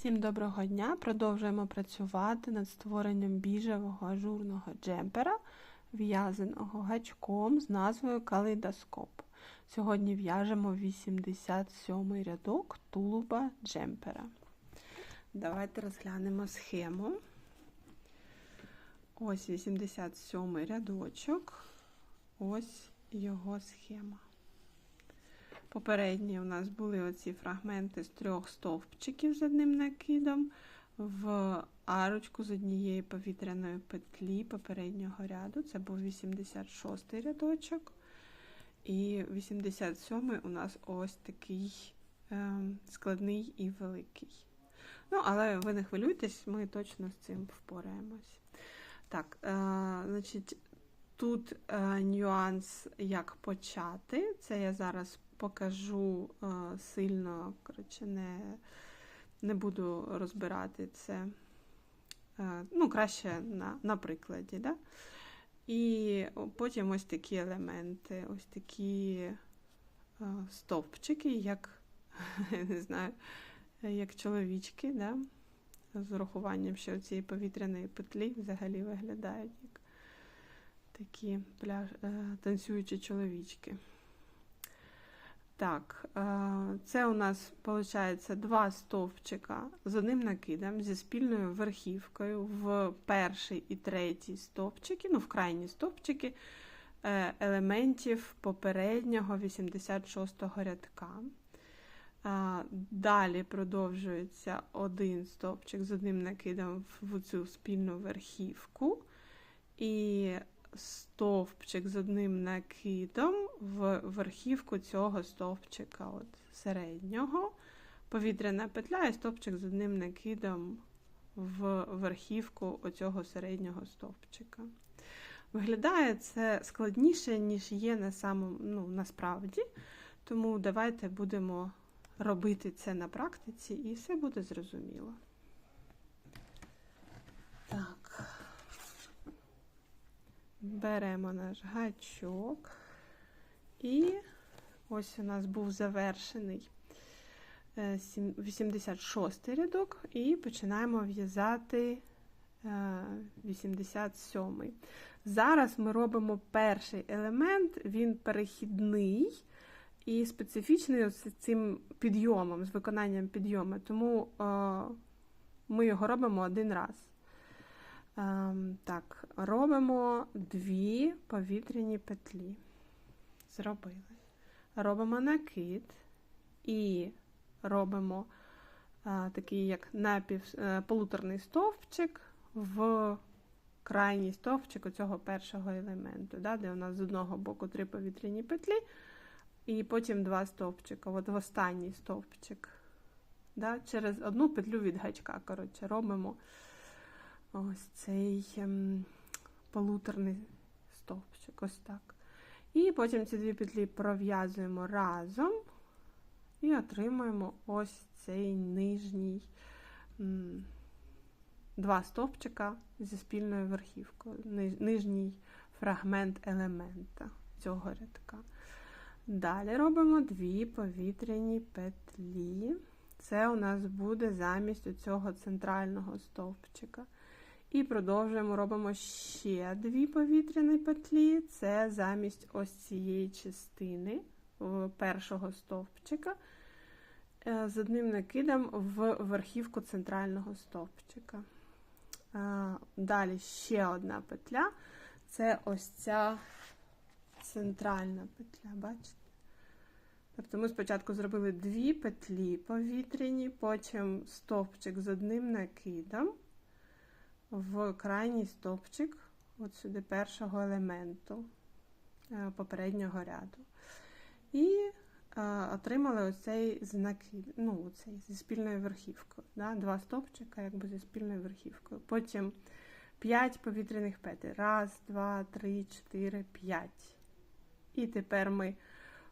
Всім доброго дня! Продовжуємо працювати над створенням біжевого ажурного джемпера, в'язаного гачком з назвою Калейдоскоп. Сьогодні в'яжемо 87 рядок тулуба джемпера. Давайте розглянемо схему. Ось 87 рядочок. Ось його схема. Попередні у нас були оці фрагменти з трьох стовпчиків з одним накидом в арочку з однієї повітряної петлі попереднього ряду. Це був 86 рядочок. І 87 й у нас ось такий е, складний і великий. Ну, але ви не хвилюйтесь, ми точно з цим впораємось. Так, е, значить, тут е, нюанс, як почати. Це я зараз покажу е, сильно, коротше, не не буду розбирати це. Е, ну, краще на на прикладі. Да? І потім ось такі елементи, ось такі е, стовпчики, як не знаю, як чоловічки, да? з урахуванням, що цієї повітряної петлі взагалі виглядають як такі пляж, танцюючі чоловічки. Так, е, це у нас виходить два стовпчика з одним накидом зі спільною верхівкою в перший і третій стовпчики, ну, в крайні стовпчики е, елементів попереднього 86-го рядка. Е, далі продовжується один стовпчик з одним накидом в цю спільну верхівку. І стовпчик з одним накидом в верхівку цього стовпчика от середнього, повітряна петля і стовпчик з одним накидом в верхівку оцього середнього стовпчика. Виглядає це складніше, ніж є на самому, ну, насправді. Тому давайте будемо робити це на практиці, і все буде зрозуміло. Так. Беремо наш гачок, і ось у нас був завершений 86 е, рядок, і починаємо в'язати 87. Е, Зараз ми робимо перший елемент, він перехідний і специфічний з цим підйомом, з виконанням підйому, тому е, ми його робимо один раз. Ем, так, робимо дві повітряні петлі. Зробили. Робимо накид і робимо а, е, такий, як напівполуторний е, стовпчик в крайній стовпчик цього першого елементу, да, де у нас з одного боку три повітряні петлі, і потім два стовпчика. От в останній стовпчик. Да, Через одну петлю від гачка. коротше, робимо ось цей ем, полуторний стовпчик, ось так. І потім ці дві петлі пров'язуємо разом і отримуємо ось цей нижній два стовпчика зі спільною верхівкою, нижній фрагмент елемента цього рядка. Далі робимо дві повітряні петлі. Це у нас буде замість цього центрального стовпчика. І продовжуємо, робимо ще дві повітряні петлі. Це замість ось цієї частини першого стовпчика, е, з одним накидом в верхівку центрального стовпчика. Е, далі ще одна петля це ось ця центральна петля, бачите? Тобто ми спочатку зробили дві петлі повітряні, потім стовпчик з одним накидом в крайній стовпчик, от сюди першого елементу е, попереднього ряду. І е, отримали оцей знак, ну, оцей зі спільною верхівкою. Да? Два стовпчика, якби зі спільною верхівкою. Потім 5 повітряних петель. Раз, два, три, чотири, п'ять. І тепер ми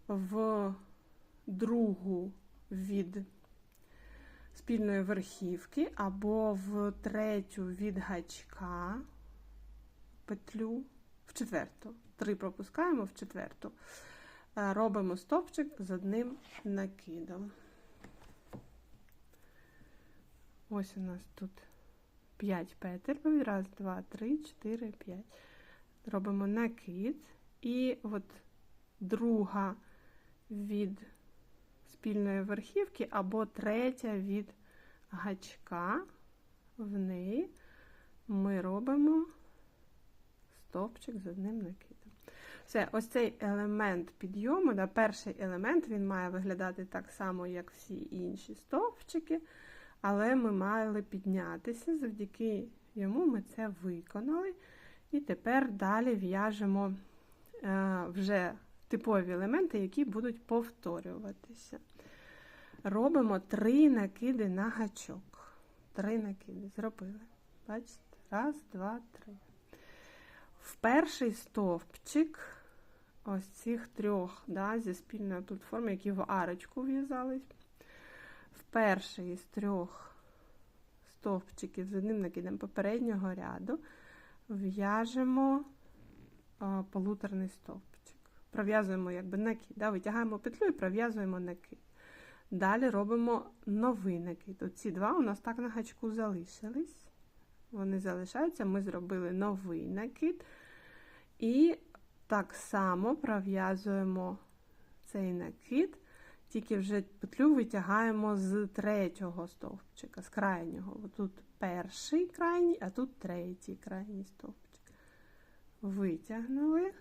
в другу від спільної верхівки або в третю від гачка петлю в четверту. Три пропускаємо в четверту. Е, робимо стовпчик з одним накидом. Ось у нас тут 5 петель. Раз, два, три, чотири, п'ять. Робимо накид. І от друга від спільної верхівки або третя від гачка. В неї ми робимо стовпчик з одним накидом. Все, ось цей елемент підйому, да, перший елемент, він має виглядати так само, як всі інші стовпчики, але ми мали піднятися, завдяки йому ми це виконали. І тепер далі в'яжемо е, вже типові елементи, які будуть повторюватися. Робимо три накиди на гачок. Три накиди зробили. Бачите? Раз, два, три. В перший стовпчик ось цих трьох да, зі спільної тут форми, які в арочку в'язались. В перший із трьох стовпчиків з одним накидом попереднього ряду в'яжемо полуторний стовпчик. Пров'язуємо якби накид. Да, Витягаємо петлю і пров'язуємо накид. Далі робимо новий накид. Оці два у нас так на гачку залишились. Вони залишаються, ми зробили новий накид. І так само пров'язуємо цей накид, тільки вже петлю витягаємо з третього стовпчика, з крайнього. Тут перший крайній, а тут третій крайній стовпчик. Витягнули.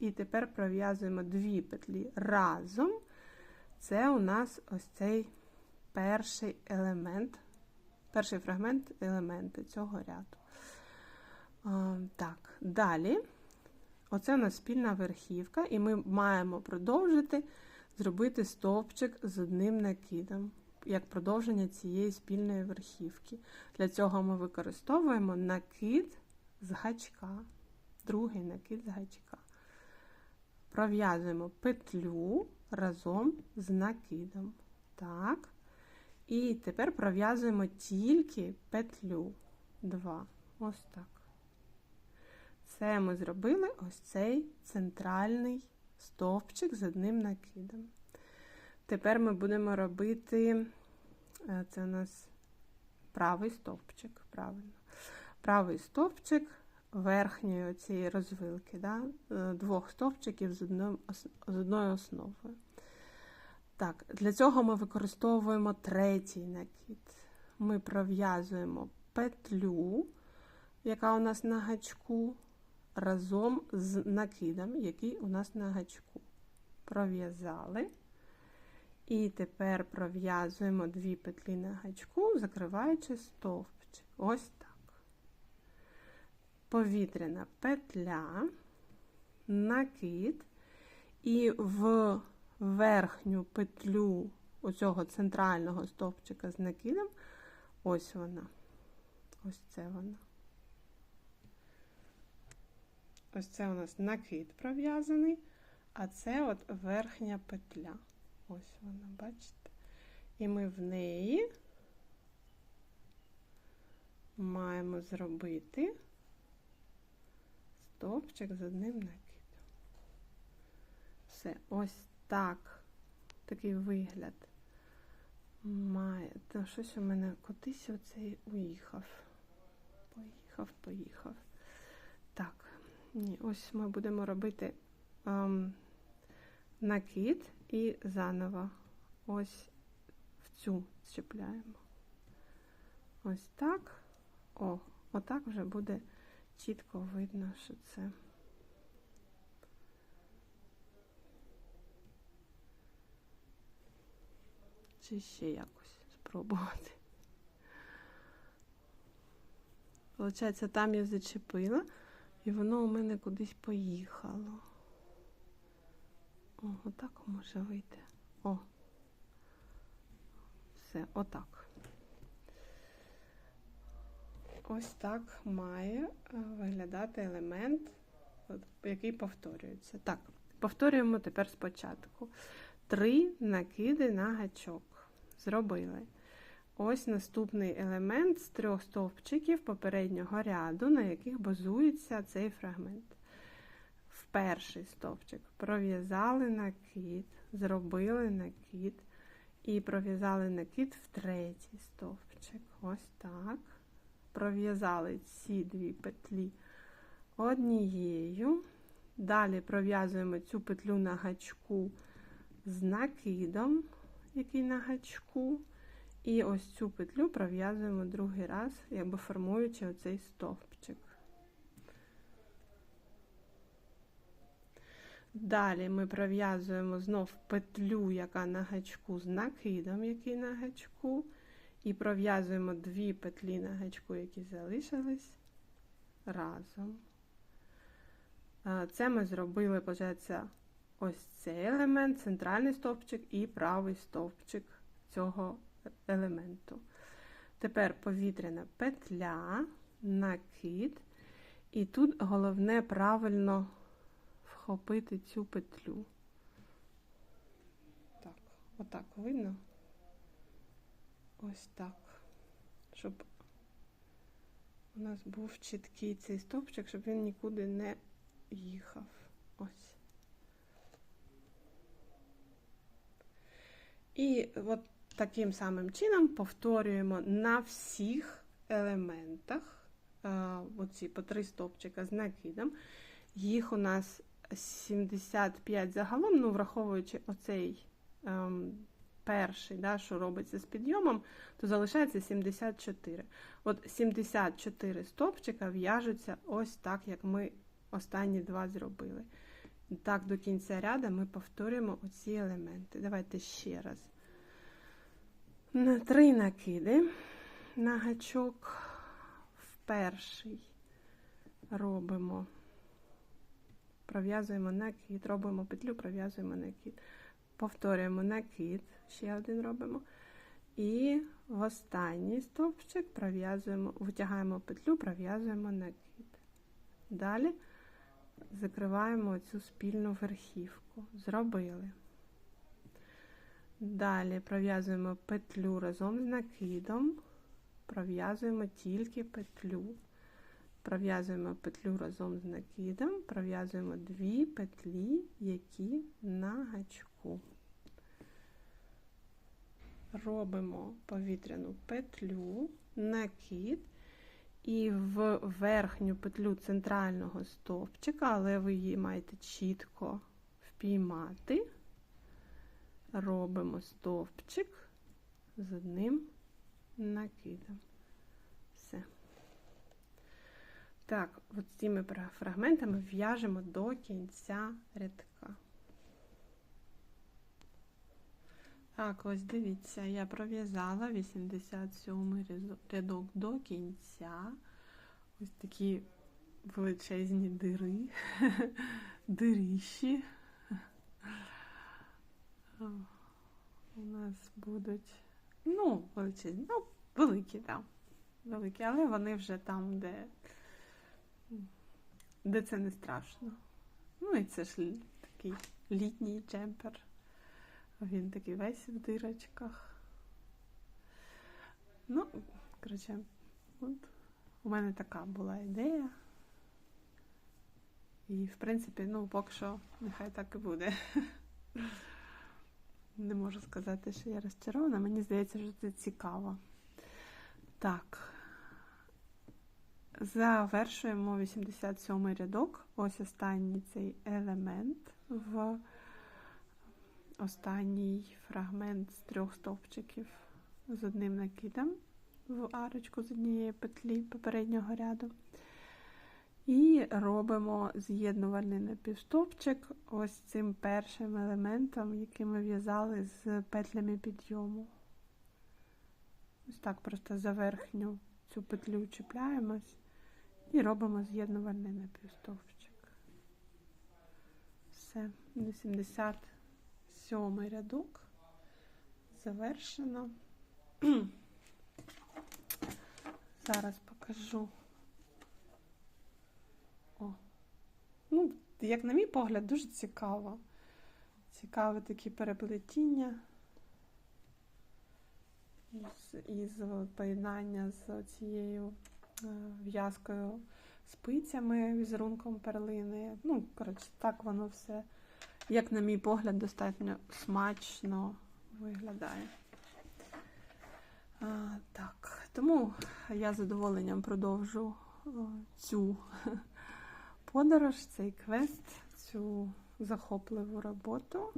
І тепер пров'язуємо дві петлі разом. Це у нас ось цей перший елемент, перший фрагмент елементи цього ряду. Так, далі. Оце у нас спільна верхівка, і ми маємо продовжити зробити стовпчик з одним накидом, як продовження цієї спільної верхівки. Для цього ми використовуємо накид з гачка, другий накид з гачка. Пров'язуємо петлю разом з накидом. Так. І тепер пров'язуємо тільки петлю. Два. Ось так. Це ми зробили ось цей центральний стовпчик з одним накидом. Тепер ми будемо робити, е, це у нас правий стовпчик, правильно. Правий стовпчик верхньої цієї розвилки, да? Е, двох стовпчиків з одною, з одною основою. Так, Для цього ми використовуємо третій накид. Ми пров'язуємо петлю, яка у нас на гачку разом з накидом, який у нас на гачку. Пров'язали. І тепер пров'язуємо дві петлі на гачку, закриваючи стовпчик. Ось. Повітряна петля, накид, і в верхню петлю оцього центрального стовпчика з накидом, ось вона. Ось це вона. Ось це у нас накид пров'язаний, а це от верхня петля. Ось вона, бачите? І ми в неї маємо зробити стовпчик з одним накидом. Все, ось так, такий вигляд має. То щось у мене кудись оцей уїхав. Поїхав, поїхав. Так. Ні, ось ми будемо робити ем, накид і заново ось в цю зчіпляємо. Ось так. О, отак вже буде чітко видно, що це. Чи ще якось спробувати. Получається, там я зачепила. І воно у мене кудись поїхало. О, отак може вийти. О. Все, отак. Ось так має е, виглядати елемент, який повторюється. Так, повторюємо тепер спочатку. Три накиди на гачок. Зробили. Ось наступний елемент з трьох стовпчиків попереднього ряду, на яких базується цей фрагмент. В перший стовпчик пров'язали накид, зробили накид, І пров'язали накид в третій стовпчик. Ось так. Пров'язали ці дві петлі однією. Далі пров'язуємо цю петлю на гачку з накидом, який на гачку. І ось цю петлю пров'язуємо другий раз, якби формуючи оцей стовпчик. Далі ми пров'язуємо знов петлю, яка на гачку з накидом, який на гачку, і пров'язуємо дві петлі на гачку, які залишились разом. Це ми зробили, почається, ось цей елемент, центральний стовпчик і правий стовпчик цього елементу. Тепер повітряна петля, накид, і тут головне правильно вхопити цю петлю. Так, отак видно? Ось так. Щоб у нас був чіткий цей стовпчик, щоб він нікуди не їхав. Ось. І от таким самим чином повторюємо на всіх елементах оці по три стовпчика з накидом. Їх у нас 75 загалом, ну, враховуючи оцей ем, перший, да, що робиться з підйомом, то залишається 74. От 74 стовпчика в'яжуться ось так, як ми останні два зробили. Так, до кінця ряду ми повторюємо оці елементи. Давайте ще раз. На три накиди на гачок в перший робимо, пров'язуємо накид, робимо петлю, пров'язуємо накид. Повторюємо накид, ще один робимо. І в останній стовпчик пров'язуємо, витягаємо петлю, пров'язуємо накид. Далі закриваємо цю спільну верхівку. Зробили. Далі пров'язуємо петлю разом з накидом, пров'язуємо тільки петлю. Пров'язуємо петлю разом з накидом, пров'язуємо дві петлі, які на гачку. Робимо повітряну петлю, накид і в верхню петлю центрального стовпчика, але ви її маєте чітко впіймати. Робимо стовпчик з одним накидом. Все. Так, от з цими фрагментами в'яжемо до кінця рядка. Так, ось дивіться, я пров'язала 87 рядок до кінця. Ось такі величезні дири, дирищі. У нас будуть, ну, величезні, ну, великі, так. Великі, але вони вже там, де де це не страшно. Ну і це ж такий літній джемпер. Він такий весь в дирочках. Ну, коротше, от у мене така була ідея. І, в принципі, ну, поки що нехай так і буде. Не можу сказати, що я розчарована, мені здається, що це цікаво. Так, завершуємо 87-й рядок. Ось останній цей елемент в останній фрагмент з трьох стовпчиків з одним накидом в арочку з однієї петлі попереднього ряду. І робимо з'єднувальний напівстовпчик ось цим першим елементом, який ми в'язали з петлями підйому. Ось так просто за верхню цю петлю чіпляємось і робимо з'єднувальний напівстовпчик. Все, 87 рядок завершено. Зараз покажу. Ну, як на мій погляд, дуже цікаво. Цікаве такі переплетіння із поєднання з цією е, в'язкою спицями, візерунком перлини. Ну, коротше, так воно все, як на мій погляд, достатньо смачно виглядає. А, так, тому я з задоволенням продовжу е, цю подорож, цей квест, цю захопливу роботу.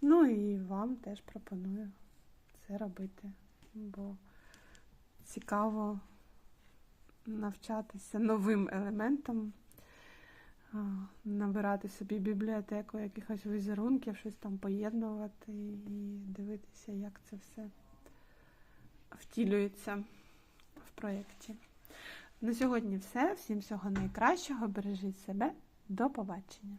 Ну і вам теж пропоную це робити, бо цікаво навчатися новим елементам, набирати собі бібліотеку якихось візерунків, щось там поєднувати і дивитися, як це все втілюється в проєкті. На сьогодні все. Всім всього найкращого. Бережіть себе. До побачення.